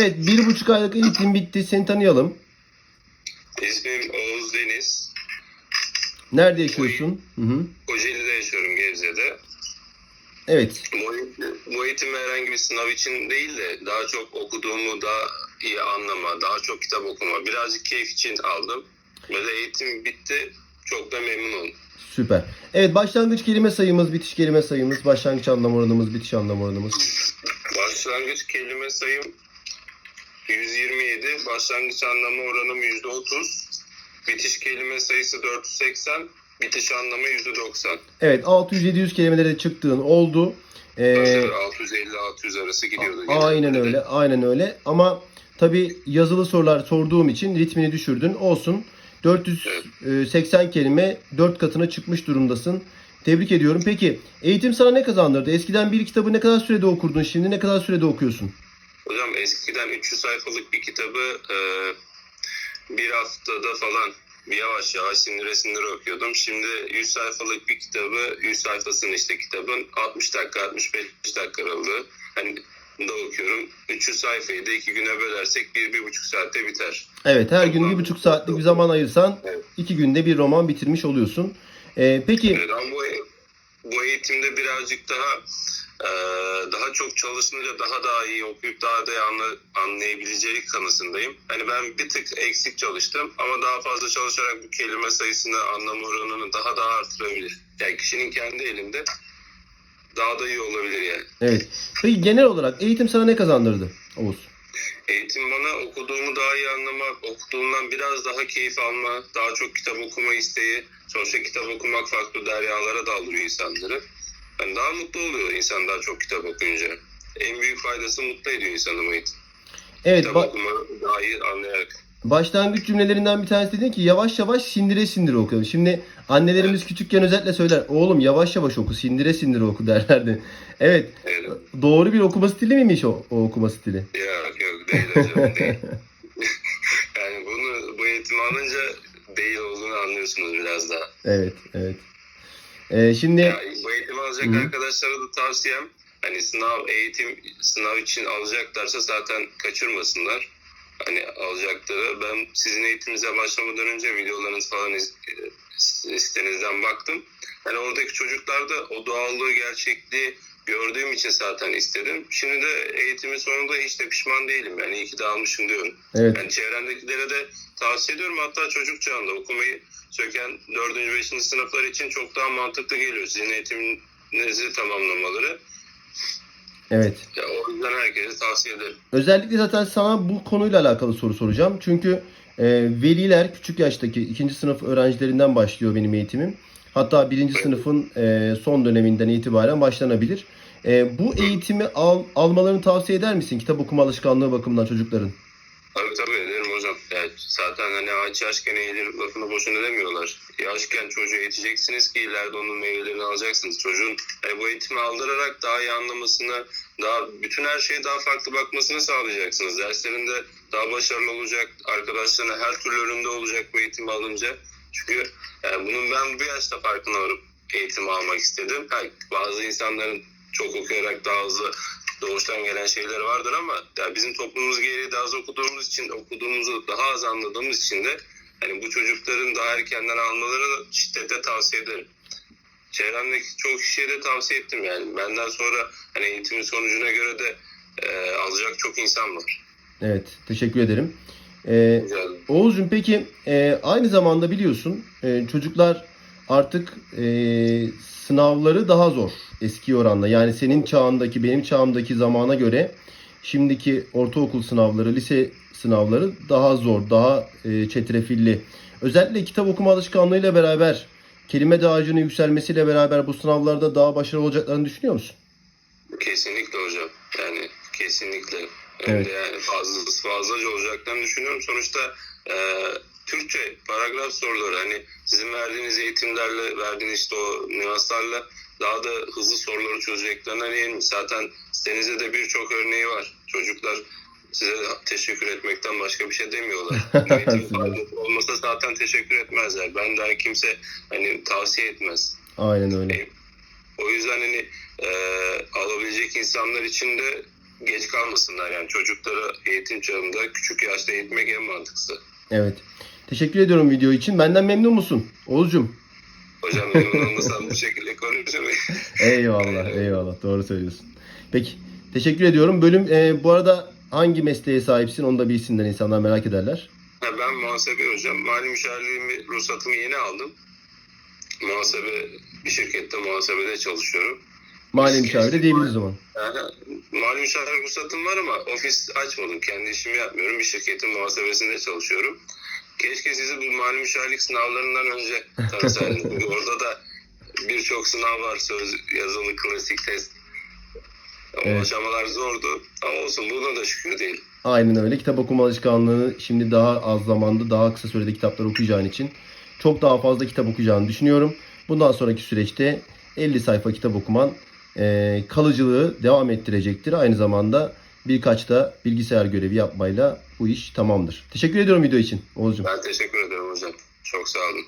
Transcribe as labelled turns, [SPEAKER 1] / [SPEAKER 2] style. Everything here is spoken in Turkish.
[SPEAKER 1] Evet bir buçuk aylık eğitim bitti. Seni tanıyalım.
[SPEAKER 2] İsmim Oğuz Deniz.
[SPEAKER 1] Nerede yaşıyorsun? Hı hı.
[SPEAKER 2] Kocaeli'de yaşıyorum Gebze'de.
[SPEAKER 1] Evet.
[SPEAKER 2] Bu, bu eğitim herhangi bir sınav için değil de daha çok okuduğumu daha iyi anlama, daha çok kitap okuma, birazcık keyif için aldım. Ve de eğitim bitti. Çok da memnunum.
[SPEAKER 1] Süper. Evet başlangıç kelime sayımız, bitiş kelime sayımız, başlangıç anlam oranımız, bitiş anlam oranımız.
[SPEAKER 2] Başlangıç kelime sayım 127, başlangıç anlamı oranım %30, bitiş kelime sayısı 480, bitiş anlamı %90.
[SPEAKER 1] Evet 600-700 kelimelere çıktığın oldu. Ee,
[SPEAKER 2] 650-600 arası gidiyordu.
[SPEAKER 1] aynen
[SPEAKER 2] genelde de.
[SPEAKER 1] öyle, aynen öyle. Ama tabi yazılı sorular sorduğum için ritmini düşürdün. Olsun. 480 kelime 4 katına çıkmış durumdasın. Tebrik ediyorum. Peki eğitim sana ne kazandırdı? Eskiden bir kitabı ne kadar sürede okurdun? Şimdi ne kadar sürede okuyorsun?
[SPEAKER 2] Hocam eskiden 300 sayfalık bir kitabı e, bir haftada falan bir yavaş yavaş sindire sindire okuyordum. Şimdi 100 sayfalık bir kitabı 100 sayfasını işte kitabın 60 dakika 65 dakika aralığı hani da okuyorum. 300 sayfayı da iki güne bölersek bir, bir buçuk saatte biter.
[SPEAKER 1] Evet her gün bir buçuk saatlik bir zaman ayırsan
[SPEAKER 2] Evet.
[SPEAKER 1] iki günde bir roman bitirmiş oluyorsun. Ee, peki
[SPEAKER 2] Evet, ama bu, bu eğitimde birazcık daha e, daha çok çalışınca daha daha iyi okuyup daha da iyi anla, anlayabileceği kanısındayım. Hani ben bir tık eksik çalıştım ama daha fazla çalışarak bu kelime sayısını anlam oranını daha da artırabilir. Yani kişinin kendi elinde daha da iyi olabilir yani.
[SPEAKER 1] evet. Peki genel olarak eğitim sana ne kazandırdı Oğuz?
[SPEAKER 2] Eğitim bana okuduğumu daha iyi anlamak, okuduğumdan biraz daha keyif alma, daha çok kitap okuma isteği. Sonuçta kitap okumak farklı deryalara daldırıyor insanları. Yani daha mutlu oluyor insan daha çok kitap okuyunca. En büyük faydası mutlu ediyor insanı eğitim.
[SPEAKER 1] Evet
[SPEAKER 2] Kitap okuma daha iyi anlayarak.
[SPEAKER 1] başlangıç cümlelerinden bir tanesi dedin ki yavaş yavaş sindire sindire okuyalım. Şimdi annelerimiz küçükken özetle söyler oğlum yavaş yavaş oku sindire sindire oku derlerdi. Evet
[SPEAKER 2] Evet.
[SPEAKER 1] doğru bir okuma stili miymiş o, o okuma stili?
[SPEAKER 2] Yok yok değil hocam değil. yani bunu bu eğitimi alınca değil olduğunu anlıyorsunuz biraz daha.
[SPEAKER 1] Evet evet. Ee, şimdi
[SPEAKER 2] Ya, alacak
[SPEAKER 1] Hı.
[SPEAKER 2] arkadaşlara da tavsiyem hani sınav eğitim sınav için alacaklarsa zaten kaçırmasınlar. Hani alacakları ben sizin eğitiminize başlamadan önce videolarınız falan iz, e, sitenizden baktım. Hani oradaki çocuklarda o doğallığı, gerçekliği gördüğüm için zaten istedim. Şimdi de eğitimin sonunda hiç de pişman değilim. Yani iyi ki de almışım diyorum.
[SPEAKER 1] evet
[SPEAKER 2] Yani çevremdekilere de tavsiye ediyorum. Hatta çocuk çağında okumayı söken 4. 5. sınıflar için çok daha mantıklı geliyor. Sizin eğitiminizi tamamlamaları.
[SPEAKER 1] evet.
[SPEAKER 2] Ya, o yüzden herkese tavsiye ederim.
[SPEAKER 1] Özellikle zaten sana bu konuyla alakalı soru soracağım. Çünkü e, veliler küçük yaştaki ikinci sınıf öğrencilerinden başlıyor benim eğitimim. Hatta birinci sınıfın e, son döneminden itibaren başlanabilir. E, bu eğitimi al, almalarını tavsiye eder misin? Kitap okuma alışkanlığı bakımından çocukların.
[SPEAKER 2] Tabii tabii ederim hocam. Yani zaten hani ağaç yaşken eğilir lafını boşuna demiyorlar. Yaşken çocuğu eğiteceksiniz ki ileride onun meyvelerini alacaksınız. Çocuğun hani bu eğitimi aldırarak daha iyi anlamasını, daha bütün her şeye daha farklı bakmasını sağlayacaksınız. Derslerinde daha başarılı olacak, arkadaşlarına her türlü önünde olacak bu eğitimi alınca. Çünkü yani bunun ben bu yaşta farkına varıp eğitim almak istedim. Ha, bazı insanların çok okuyarak daha hızlı doğuştan gelen şeyler vardır ama ya bizim toplumumuz gereği daha az okuduğumuz için okuduğumuzu daha az anladığımız için de hani bu çocukların daha erkenden almalarını şiddetle tavsiye ederim. Çevremdeki çok kişiye de tavsiye ettim yani. Benden sonra hani eğitimin sonucuna göre de e, alacak çok insan var.
[SPEAKER 1] Evet, teşekkür ederim. E,
[SPEAKER 2] ederim.
[SPEAKER 1] Oğuzcum peki e, aynı zamanda biliyorsun e, çocuklar artık e, sınavları daha zor eski oranla. Yani senin çağındaki benim çağımdaki zamana göre şimdiki ortaokul sınavları, lise sınavları daha zor, daha e, çetrefilli. Özellikle kitap okuma alışkanlığıyla beraber kelime dağarcığının yükselmesiyle beraber bu sınavlarda daha başarılı olacaklarını düşünüyor musun?
[SPEAKER 2] Kesinlikle hocam. Yani kesinlikle.
[SPEAKER 1] Evet.
[SPEAKER 2] Yani fazla, fazlaca olacaklarını düşünüyorum. Sonuçta e, Türkçe paragraf soruları hani sizin verdiğiniz eğitimlerle, verdiğiniz işte o nüanslarla daha da hızlı soruları çözeceklerine eminim. Zaten sitenizde de birçok örneği var. Çocuklar size teşekkür etmekten başka bir şey demiyorlar. Eğitim
[SPEAKER 1] Süper.
[SPEAKER 2] faydası olmasa zaten teşekkür etmezler. Ben daha kimse hani tavsiye etmez.
[SPEAKER 1] Aynen öyle.
[SPEAKER 2] O yüzden hani e, alabilecek insanlar için de geç kalmasınlar yani çocukları eğitim çağında küçük yaşta eğitmek en mantıklısı.
[SPEAKER 1] Evet. Teşekkür ediyorum video için. Benden memnun musun? Oğuzcum.
[SPEAKER 2] Hocam memnun olmasam bu şekilde konuşamayız.
[SPEAKER 1] Eyvallah, eyvallah. Doğru söylüyorsun. Peki. Teşekkür ediyorum. Bölüm e, bu arada hangi mesleğe sahipsin onu da bilsinler insanlar merak ederler.
[SPEAKER 2] Ben muhasebe hocam. Mali müşavirliğimi, ruhsatımı yeni aldım. Muhasebe, bir şirkette muhasebede çalışıyorum.
[SPEAKER 1] Mali müşaviri diyebiliriz o zaman.
[SPEAKER 2] Aha, Mali müşavir ruhsatım var ama ofis açmadım. Kendi işimi yapmıyorum. Bir şirketin muhasebesinde çalışıyorum. Keşke sizi bu mali müşavirlik sınavlarından önce tanısaydım. Orada da birçok sınav var. Söz, yazılı, klasik test. O
[SPEAKER 1] Evet.
[SPEAKER 2] aşamalar zordu. Ama olsun buna da şükür değil.
[SPEAKER 1] Aynen öyle. Kitap okuma alışkanlığını şimdi daha az zamanda daha kısa sürede kitaplar okuyacağın için çok daha fazla kitap okuyacağını düşünüyorum. Bundan sonraki süreçte 50 sayfa kitap okuman e, kalıcılığı devam ettirecektir. Aynı zamanda birkaç da bilgisayar görevi yapmayla bu iş tamamdır. Teşekkür ediyorum video için Oğuzcum.
[SPEAKER 2] Ben teşekkür ederim hocam. Çok sağ olun.